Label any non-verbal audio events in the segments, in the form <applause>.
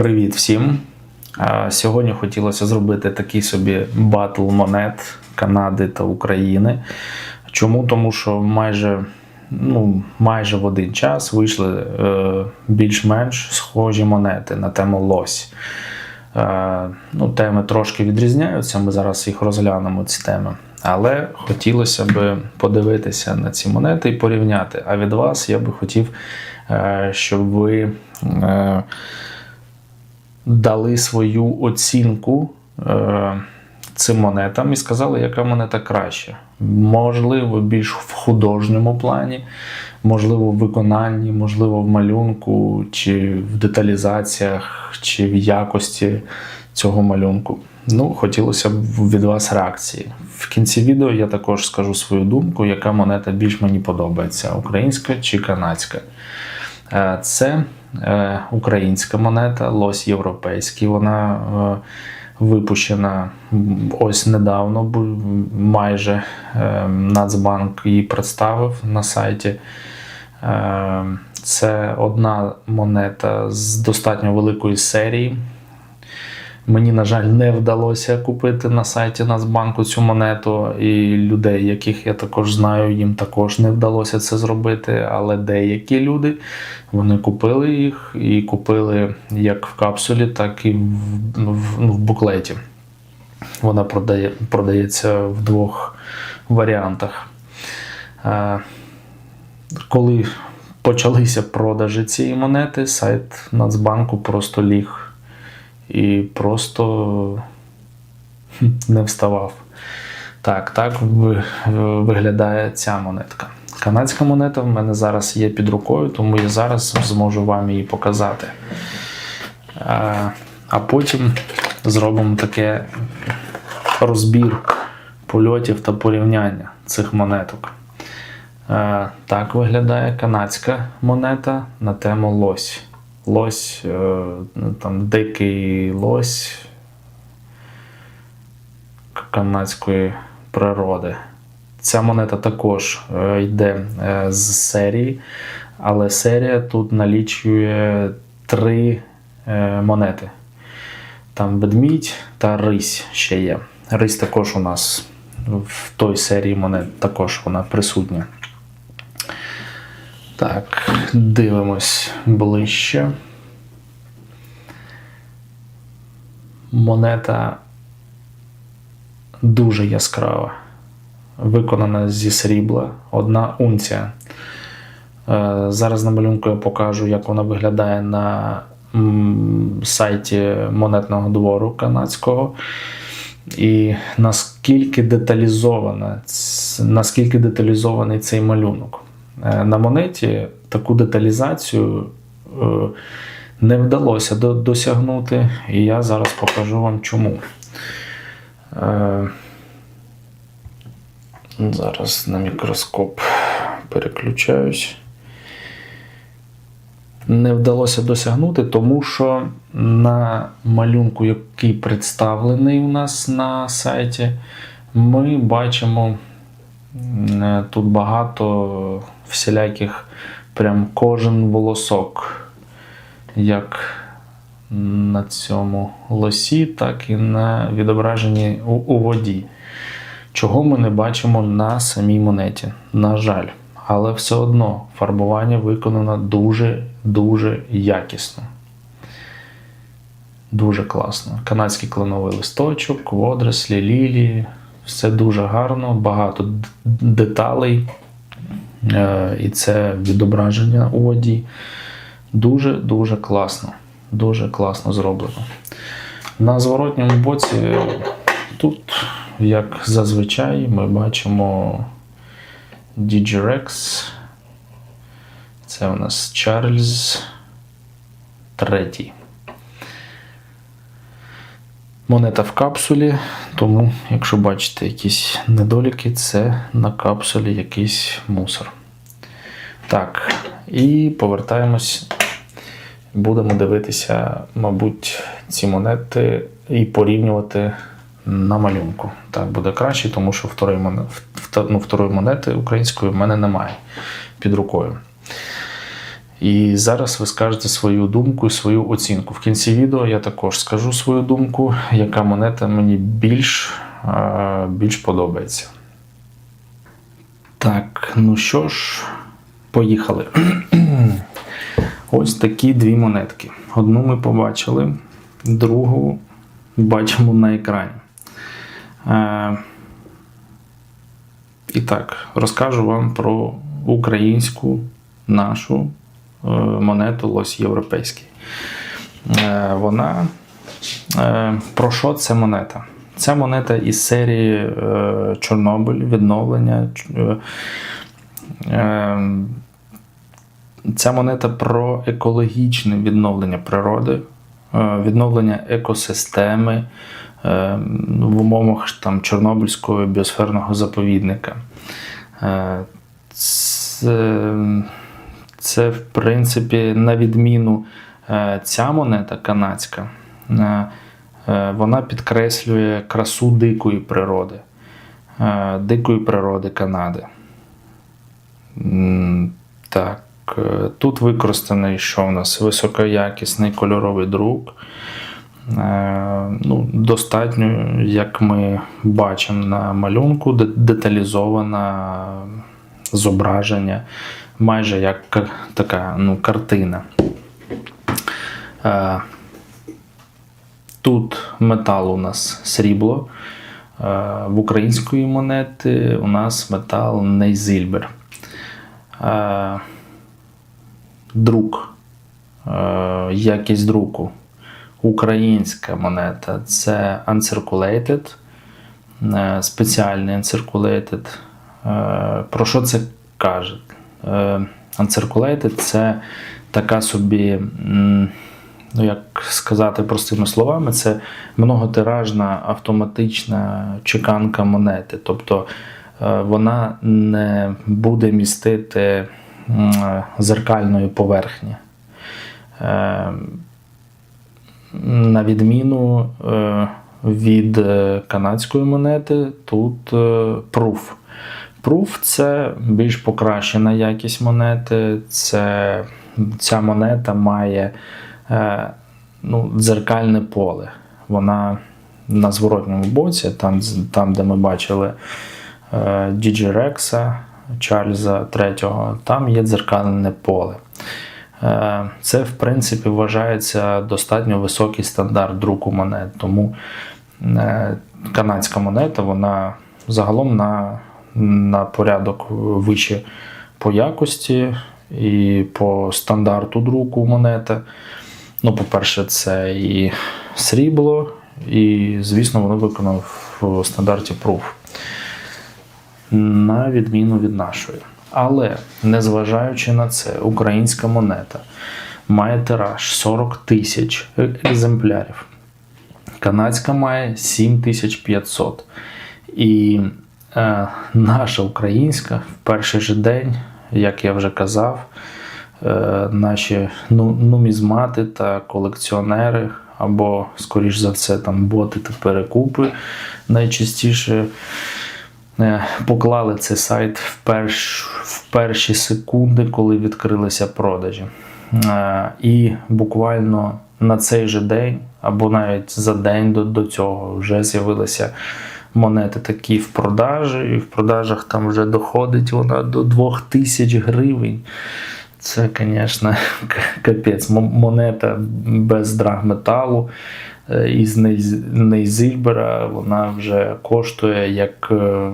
Привіт всім! Сьогодні хотілося зробити такий собі батл монет Канади та України. Чому? Тому що майже, ну, майже в один час вийшли е, більш-менш схожі монети на тему лось. Е, ну, теми трошки відрізняються, ми зараз їх розглянемо, ці теми. Але хотілося б подивитися на ці монети і порівняти. А від вас я би хотів, е, щоб ви. Е, дали свою оцінку е, цим монетам і сказали, яка монета краще. Можливо, більш в художньому плані, можливо, в виконанні, можливо, в малюнку, чи в деталізаціях, чи в якості цього малюнку. Ну, хотілося б від вас реакції. В кінці відео я також скажу свою думку, яка монета більш мені подобається: українська чи канадська. Е, Це українська монета, лось європейський. Вона е, випущена ось недавно, майже е, Нацбанк її представив на сайті. Е, Це одна монета з достатньо великої серії. Мені, на жаль, не вдалося купити на сайті Нацбанку цю монету, і людей, яких я також знаю, їм також не вдалося це зробити. Але деякі люди вони купили їх і купили як в капсулі, так і в, в, ну, в буклеті. Вона продає, продається в двох варіантах. Е, Коли почалися продажі цієї монети, сайт Нацбанку просто ліг і просто не вставав. Так, так виглядає ця монетка. Канадська монета в мене зараз є під рукою, тому я зараз зможу вам її показати. А, потім зробимо таке розбір польотів та порівняння цих монеток. Так виглядає канадська монета на тему лось. Лось, е, ну, там дикий лось канадської природи. Ця монета також е, йде е, з серії, але серія тут налічує три монети. Там ведмідь та рись ще є. Рись також у нас в той серії монет також вона присутня. Так, дивимось ближче. Монета дуже яскрава. Виконана зі срібла, одна унція. Е, Зараз на малюнку я покажу, як вона виглядає на сайті монетного двору канадського. І наскільки деталізована, наскільки деталізований цей малюнок. Е, На монеті таку деталізацію е, не вдалося досягнути, і я зараз покажу вам чому. Е, Зараз на мікроскоп переключаюсь. Не вдалося досягнути, тому що на малюнку, який представлений у нас на сайті, ми бачимо тут багато всіляких, прям кожен волосок, як на цьому лосі, так і на відображенні у, у воді. Чого ми не бачимо на самій монеті. На жаль. Але все одно фарбування виконано дуже-дуже якісно. Дуже класно. Канадський кленовий листочок, водорослі, лілії. Все дуже гарно, багато деталей. Е, І це відображення у воді. Дуже-дуже класно. Дуже класно зроблено. На зворотньому боці тут, як зазвичай, ми бачимо Digirex. Це у нас Чарльз третій. Монета в капсулі, тому, якщо бачите якісь недоліки, це на капсулі якийсь мусор. Так, і повертаємось. Будемо дивитися, мабуть, ці монети і порівнювати на малюнку. Так буде краще, тому що второї монети, ну, второї монети української в мене немає під рукою. І зараз ви скажете свою думку і свою оцінку. В кінці відео я також скажу свою думку, яка монета мені більш, е, більш подобається. Так, ну що ж, поїхали. <clears throat> Ось такі дві монетки. Одну ми побачили, другу бачимо на екрані. Е, і так, розкажу вам про українську нашу монету Лось Європейський. Е, Вона е, про що це монета? Це монета із серії е, Чорнобиль, відновлення. е, е, Ця монета про екологічне відновлення природи, е, відновлення екосистеми е, в умовах там, Чорнобильського біосферного заповідника. Е, Це, це, в принципі, на відміну е, ця монета канадська, е, е, вона підкреслює красу дикої природи, дикої природи Канади. Так, тут використаний, що в нас високоякісний кольоровий друк. Ну, достатньо, як ми бачимо на малюнку, де- деталізоване зображення, майже як така ну, картина. Е, Тут метал у нас срібло. Е, В української монети у нас метал Нейзильбер. Е, Друк. Якість друку. Українська монета це uncirculated, спеціальний uncirculated. Про що це каже? Е, Uncirculated це така собі, ну як сказати простими словами, це многотиражна автоматична чеканка монети. Тобто е, вона не буде містити зеркальної поверхні. Е, на відміну від канадської монети, тут пруф. Пруф це більш покращена якість монети. Це, ця монета має е, ну, дзеркальне поле. Вона на зворотньому боці, там, там де ми бачили е, Діджі Рекса Чарльза III, там є дзеркальне поле. Е, Це, в принципі, вважається достатньо високий стандарт друку монет. Тому е, канадська монета, вона загалом на, на порядок вище по якості і по стандарту друку монета. Ну, по-перше, це і срібло, і, звісно, воно виконано в стандарті Proof на відміну від нашої. Але незважаючи на це, українська монета має тираж 40 тисяч екземплярів. Канадська має 7500. І наша українська в перший же день, як я вже казав, е, наші ну, нумізмати та колекціонери, або, скоріш за все, там боти та перекупи найчастіше е, поклали цей сайт в, перш, в перші секунди, коли відкрилися продажі. Е, І буквально на цей же день, або навіть за день до, до цього, вже з'явилися монети такі в продажі, і в продажах там вже доходить вона до 2000 гривень. Це, звісно, <laughs> капець. Монета без драгметалу е, із Нейз- Нейзильбера, вона вже коштує як, е,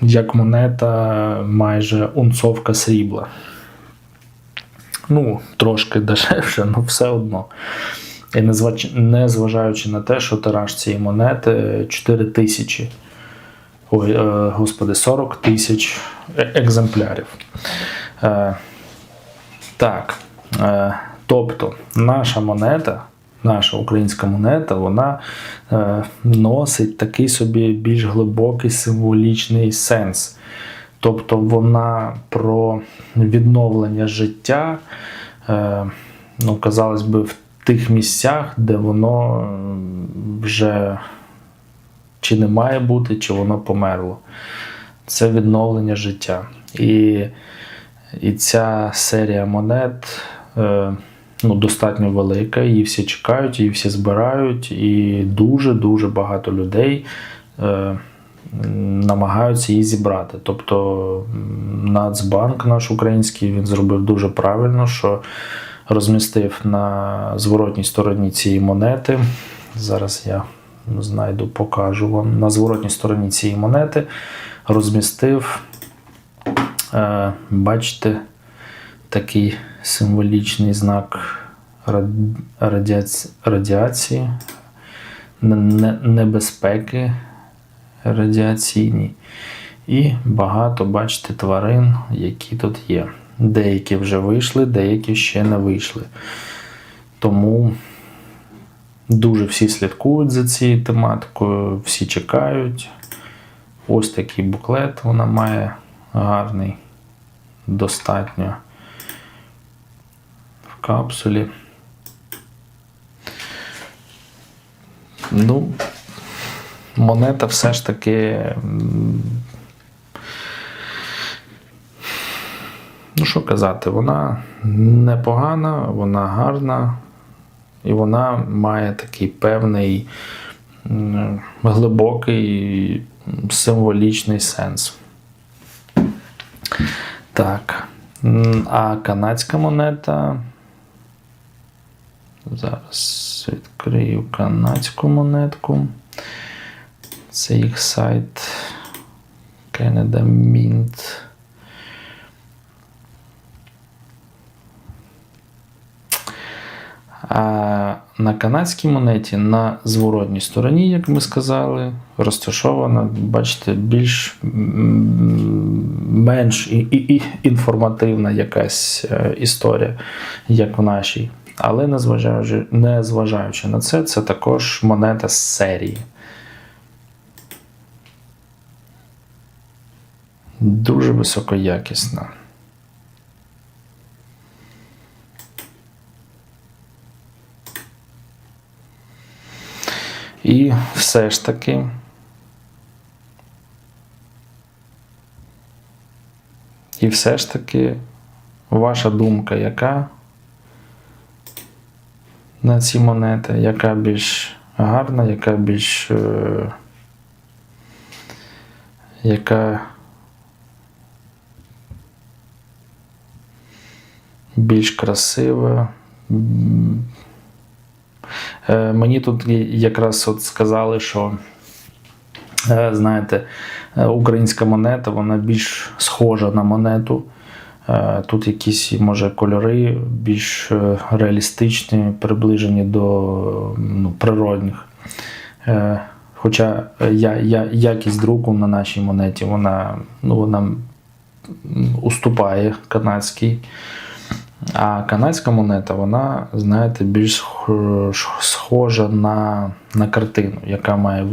як монета майже унцовка срібла. Ну, трошки <laughs> дешевше, але все одно. І незважаючи на те, що тираж цієї монети 4 тисячі. Ой, е, господи, 40 тисяч е- екземплярів. Е, так. Е, тобто, наша монета, наша українська монета, вона е, носить такий собі більш глибокий символічний сенс. Тобто вона про відновлення життя, е, ну, казалось би, в тих місцях, де воно вже чи не має бути, чи воно померло. Це відновлення життя. І І ця серія монет е, ну, достатньо велика, її всі чекають, її всі збирають, і дуже-дуже багато людей е, намагаються її зібрати. Тобто Нацбанк наш український він зробив дуже правильно, що розмістив на зворотній стороні цієї монети. Зараз я знайду, покажу вам. На зворотній стороні цієї монети розмістив, е, бачите, такий символічний знак радіаці- радіації, не- не- небезпеки радіаційні. І багато, бачите, тварин, які тут є. Деякі вже вийшли, деякі ще не вийшли. Тому дуже всі слідкують за цією тематикою, всі чекають. Ось такий буклет вона має гарний, достатньо в капсулі. Ну, монета все ж таки. Ну, що казати, вона непогана, вона гарна, і вона має такий певний глибокий символічний сенс. Так. А канадська монета. Зараз відкрию канадську монетку. Це їх сайт Canada Mint. На канадській монеті на зворотній стороні, як ми сказали, розташована, бачите, більш менш і, і, і інформативна якась е, історія, як в нашій. Але незважаючи, незважаючи на це, це також монета з серії. Дуже високоякісна. І все ж таки. І все ж таки, ваша думка яка на ці монети, яка більш гарна, яка більш. Е, яка більш красива. Е, Мені тут якраз от сказали, що е, знаєте, е, українська монета вона більш схожа на монету. Тут якісь, може, кольори більш реалістичні, приближені до ну, природних. Хоча я, я, якість друку на нашій монеті вона, ну, вона уступає канадській. А канадська монета, вона, знаєте, більш схожа на, на картину, яка має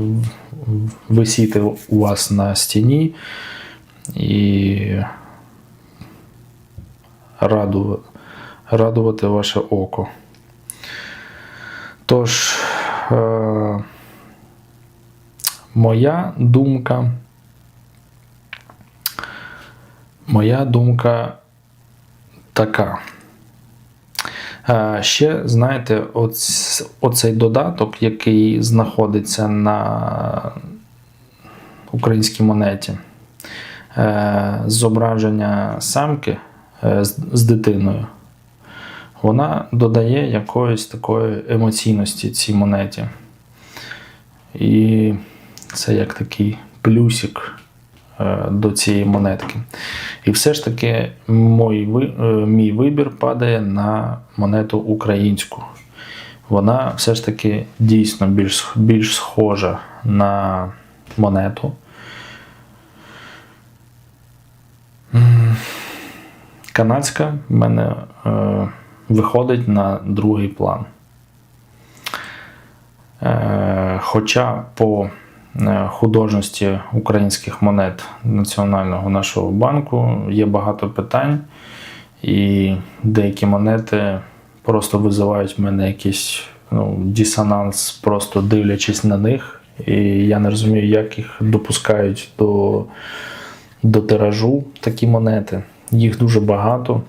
висіти у вас на стіні і радувати, радувати ваше око. Тож, е, моя думка. Моя думка така. Е, Ще, знаєте, оц- оцей додаток, який знаходиться на українській монеті, е, зображення самки е, з, дитиною, вона додає якоїсь такої емоційності цій монеті. І це як такий плюсик до цієї монетки. І все ж таки мій, е, мій вибір падає на монету українську. Вона все ж таки дійсно більш, більш схожа на монету. Канадська в мене е, виходить на другий план. Е, Хоча по е, художності українських монет Національного нашого банку є багато питань, і деякі монети просто визивають в мене якийсь ну, дисонанс, просто дивлячись на них. І я не розумію, як їх допускають до, до тиражу такі монети. Їх дуже багато.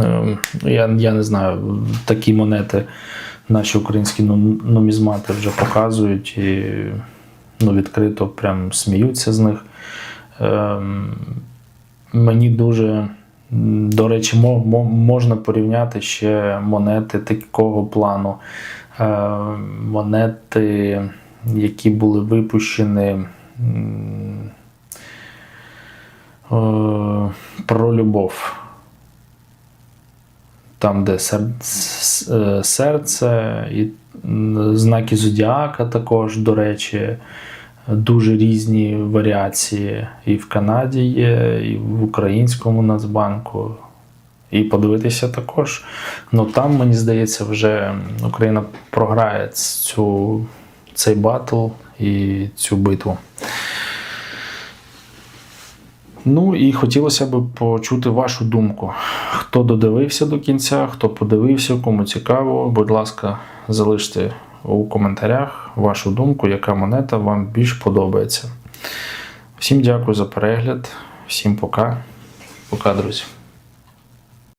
Е, Я, я не знаю, такі монети наші українські ну- нумізмати вже показують і ну, відкрито прям сміються з них. Ем, Мені дуже, до речі, мо- мо- можна порівняти ще монети такого плану. Е, Монети, які були випущені е, про любов. Там, де е, серце, і знаки зодіака також, до речі, дуже різні варіації. І в Канаді є, і в українському Нацбанку. І подивитися також. Ну там, мені здається, вже Україна програє цю, цей батл і цю битву. Ну і хотілося б почути вашу думку. Хто додивився до кінця, хто подивився, кому цікаво, будь ласка, залиште у коментарях вашу думку, яка монета вам більш подобається. Всім дякую за перегляд, всім пока. Пока, друзі.